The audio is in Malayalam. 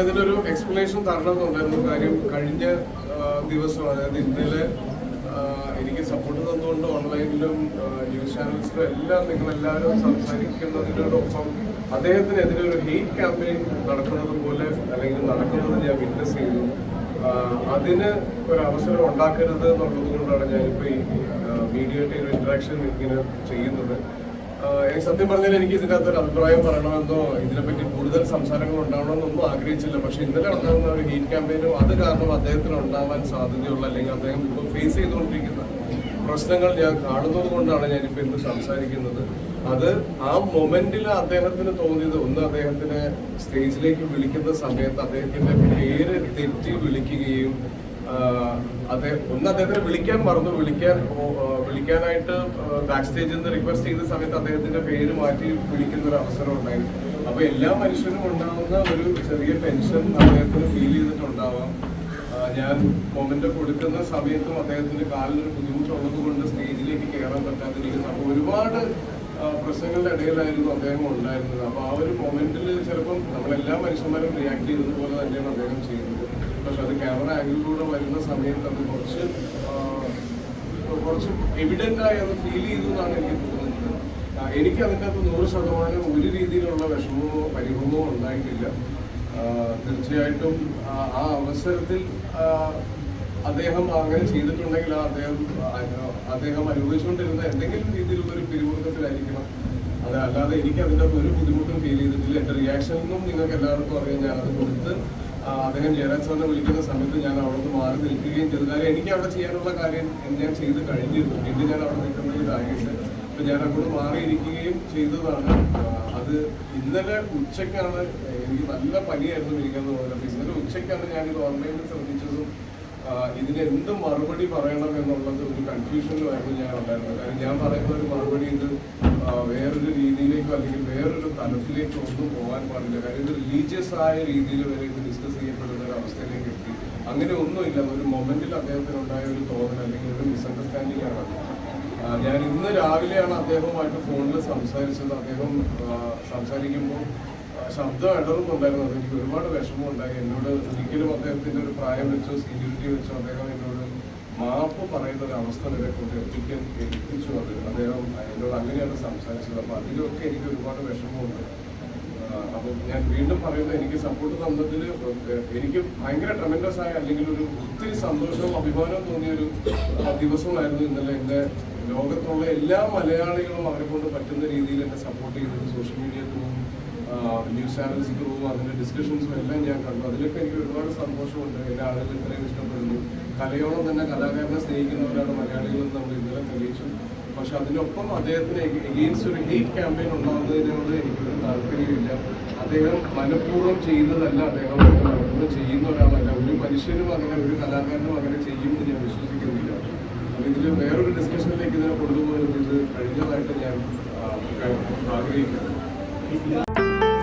അതിനൊരു എക്സ്പ്ലനേഷൻ തരണമെന്നുണ്ടായിരുന്നു. കാര്യം കഴിഞ്ഞ ദിവസം അതായത് ഇന്നലെ എനിക്ക് സപ്പോർട്ട് തന്നുകൊണ്ട് ഓൺലൈനിലും ന്യൂസ് ചാനൽസിലും എല്ലാം നിങ്ങൾ എല്ലാവരും സംസാരിക്കുന്നതിനോടൊപ്പം അദ്ദേഹത്തിനെതിരെ ഒരു ഹെയ്റ്റ് ക്യാമ്പയിൻ നടക്കുന്നത് പോലെ അല്ലെങ്കിൽ നടക്കുന്നത് ഞാൻ വിറ്റ്നസ് ചെയ്തു. അതിന് ഒരു അവസരം ഉണ്ടാക്കരുത് എന്നുള്ളത് കൊണ്ടാണ് ഞാനിപ്പോൾ ഈ മീഡിയയുടെ ഒരു ഇൻട്രാക്ഷൻ ഇങ്ങനെ ചെയ്യുന്നത്. സത്യം പറഞ്ഞാൽ എനിക്ക് ഇതിനകത്ത് ഒരു അഭിപ്രായം പറയണമെന്നോ ഇതിനെപ്പറ്റി കൂടുതൽ സംസാരങ്ങൾ ഉണ്ടാവണമെന്നൊന്നും ആഗ്രഹിച്ചില്ല. പക്ഷെ ഇന്നലെ നടന്ന ഒരു ഹീറ്റ് ക്യാമ്പയിനും അത് കാരണം അദ്ദേഹത്തിന് ഉണ്ടാവാൻ സാധ്യതയുള്ള അല്ലെങ്കിൽ അദ്ദേഹം ഇപ്പോൾ ഫേസ് ചെയ്തുകൊണ്ടിരിക്കുന്ന പ്രശ്നങ്ങൾ ഞാൻ കാണുന്നത് കൊണ്ടാണ് ഞാനിപ്പോൾ ഇന്ന് സംസാരിക്കുന്നത്. അത് ആ മൊമെന്റിൽ അദ്ദേഹത്തിന് തോന്നിയത് ഒന്ന് അദ്ദേഹത്തിനെ സ്റ്റേജിലേക്ക് വിളിക്കുന്ന സമയത്ത് അദ്ദേഹത്തിന്റെ പേര് തെറ്റി വിളിക്കുകയും അതെ ഒന്ന് അദ്ദേഹത്തിന് വിളിക്കാൻ മറന്നു. വിളിക്കാൻ വിളിക്കാനായിട്ട് ബാക്ക് സ്റ്റേജിൽ നിന്ന് റിക്വസ്റ്റ് ചെയ്യുന്ന സമയത്ത് അദ്ദേഹത്തിന്റെ പേര് മാറ്റി വിളിക്കുന്ന ഒരു അവസരം ഉണ്ടായിരുന്നു. അപ്പൊ എല്ലാ മനുഷ്യനും ഉണ്ടാകുന്ന ഒരു ചെറിയ ടെൻഷൻ അദ്ദേഹത്തിന് ഫീൽ ചെയ്തിട്ടുണ്ടാവാം. ഞാൻ മൊമെന്റ് കൊടുക്കുന്ന സമയത്തും അദ്ദേഹത്തിന് കാലിനൊരു ബുദ്ധിമുട്ടുള്ളത് കൊണ്ട് സ്റ്റേജിലേക്ക് കയറാൻ പറ്റാതിരിക്കുന്നു അപ്പൊ ഒരുപാട് പ്രശ്നങ്ങളുടെ ഇടയിലായിരുന്നു അദ്ദേഹം ഉണ്ടായിരുന്നത്. അപ്പൊ ആ ഒരു മൊമെന്റിൽ ചിലപ്പം നമ്മളെല്ലാ മനുഷ്യന്മാരും റിയാക്ട് ചെയ്യുന്നത് പോലെ തന്നെയാണ് അദ്ദേഹം ചെയ്യുന്നത്. പക്ഷെ അത് ക്യാമറ ആംഗിളിലൂടെ വരുന്ന സമയത്ത് അത് കുറച്ച് കുറച്ച് എവിഡന്റ് ആയി അത് ഫീൽ ചെയ്തു എന്നാണ് എനിക്ക് തോന്നുന്നത്. എനിക്ക് അതിന്റെ അകത്ത് നൂറ് ശതമാനം ഒരു രീതിയിലുള്ള വിഷമമോ പരിഭവമോ ഉണ്ടായിട്ടില്ല. തീർച്ചയായിട്ടും ആ- അവസരത്തിൽ അദ്ദേഹം അങ്ങനെ ചെയ്തിട്ടുണ്ടെങ്കിൽ ആ അദ്ദേഹം അദ്ദേഹം അനുഭവിച്ചുകൊണ്ടിരുന്ന എന്തെങ്കിലും രീതിയിലുള്ള ഒരു പിരിമുറുക്കത്തിലായിരിക്കണം. അത് അല്ലാതെ എനിക്ക് അതിന്റെ ഒരു ബുദ്ധിമുട്ടും ഫീൽ ചെയ്തിട്ടില്ല. എന്റെ റിയാക്ഷനൊന്നും നിങ്ങൾക്ക് എല്ലാവർക്കും അറിയാം. ഞാനത് കൊടുത്ത് അദ്ദേഹം ജയരാജ് സാറിനെ വിളിക്കുന്ന സമയത്ത് ഞാൻ അവിടെ നിന്ന് മാറി നിൽക്കുകയും ചെയ്തു. കാര്യം എനിക്ക് അവിടെ ചെയ്യാനുള്ള കാര്യം ഞാൻ ചെയ്ത് കഴിഞ്ഞിരുന്നു. പിന്നെ ഞാൻ അവിടെ നിൽക്കുന്നത് കാര്യമില്ല അപ്പം ഞാൻ അങ്ങോട്ട് മാറിയിരിക്കുകയും ചെയ്തതാണ്. അത് ഇന്നലെ ഉച്ചയ്ക്കാണ് എനിക്ക് നല്ല പനിയായിരുന്നു ഇരിക്കുന്നത് പോലെ. ഇന്നലെ ഉച്ചയ്ക്കാണ് ഞാൻ ഇത് ഓൺലൈനിൽ ശ്രദ്ധിച്ചതും ഇതിന് എന്ത് മറുപടി പറയണം എന്നുള്ളത് ഒരു കൺഫ്യൂഷനിലുമായിരുന്നു ഞാൻ ഉണ്ടായിരുന്നത്. കാരണം ഞാൻ പറയുന്ന ഒരു മറുപടി ഇത് വേറൊരു വേറൊരു രീതിയിലേക്കോ അല്ലെങ്കിൽ വേറൊരു തലത്തിലേക്കോ ഒന്നും പോകാൻ പാടില്ല. കാര്യം ഇത് റിലീജിയസ് ആയ രീതിയിൽ വരെ ഇത് ഡിസ്കസ് ചെയ്യപ്പെടുന്ന ഒരു അവസ്ഥയിലേക്ക് എത്തി. അങ്ങനെ ഒന്നുമില്ല. ഒരു മൊമെന്റിൽ അദ്ദേഹത്തിന് ഉണ്ടായ ഒരു തോന്നൽ അല്ലെങ്കിൽ ഒരു മിസ്അണ്ടർസ്റ്റാൻഡിംഗ് ആണ് ഞാൻ ഇന്ന് രാവിലെയാണ് അദ്ദേഹവുമായിട്ട് ഫോണിൽ സംസാരിച്ചത്. അദ്ദേഹം സംസാരിക്കുമ്പോൾ ശബ്ദം ഇടറുന്നുണ്ടായിരുന്നു അത് എനിക്ക് ഒരുപാട് വിഷമമുണ്ടായി. എന്നോട് ഒരിക്കലും അദ്ദേഹത്തിന്റെ ഒരു പ്രായം വെച്ചോ സീനിയോറിറ്റി വെച്ചോ അദ്ദേഹം എന്നോട് മാപ്പ് പറയുന്ന ഒരു അവസ്ഥ വരെ കൊണ്ട് എത്തിക്കാൻ എത്തിച്ചു അത് അദ്ദേഹം എന്നോട് അങ്ങനെയാണ് സംസാരിച്ചത്. അപ്പൊ അതിലൊക്കെ എനിക്ക് ഒരുപാട് വിഷമമുണ്ട്. അപ്പം ഞാൻ വീണ്ടും പറയുന്നത് എനിക്ക് സപ്പോർട്ട് തന്നതിൽ എനിക്ക് ഭയങ്കര ട്രമെൻഡസ് ആയ അല്ലെങ്കിൽ ഒരു ഒത്തിരി സന്തോഷവും അഭിമാനവും തോന്നിയ ഒരു ദിവസമായിരുന്നു ഇന്നലെ എന്റെ ലോകത്തുള്ള എല്ലാ മലയാളികളും അവരെ കൊണ്ട് പറ്റുന്ന രീതിയിൽ എന്നെ സപ്പോർട്ട് ചെയ്തത്. സോഷ്യൽ മീഡിയ ത്രൂവും ന്യൂസ് ചാനൽസ് ത്രൂ അതിന്റെ ഡിസ്കഷൻസും എല്ലാം ഞാൻ കണ്ടു. അതിലൊക്കെ എനിക്ക് ഒരുപാട് സന്തോഷമുണ്ട്. എന്റെ ആളുകൾ ഇത്രയും ഇഷ്ടപ്പെടുന്നു. കലയോളം തന്നെ കലാകാരനെ സ്നേഹിക്കുന്നവരാണ് മലയാളികളും നമ്മൾ ഇന്നലെ തെളിയിച്ചു. പക്ഷെ അതിനൊപ്പം അദ്ദേഹത്തിന് എഗെയിൻസ്റ്റ് ഒരു ഹെയ്റ്റ് ക്യാമ്പയിൻ ഉണ്ടാകുന്നതിനോട് എനിക്കൊരു താല്പര്യമില്ല അദ്ദേഹം മനഃപൂർവം ചെയ്യുന്നതല്ല അദ്ദേഹം മനഃപൂർവം ചെയ്യുന്ന ഒരാളല്ല. ഒരു മനുഷ്യനും അങ്ങനെ ഒരു കലാകാരനും അങ്ങനെ ചെയ്യുമെന്ന് ഞാൻ വിശ്വസിക്കുന്നില്ല. അല്ലെങ്കിൽ വേറൊരു ഡിസ്കഷനിലേക്ക് ഇതിനെ കൊണ്ടുപോകുന്നത് കഴിഞ്ഞതായിട്ട് ഞാൻ ആഗ്രഹിക്കുന്നു.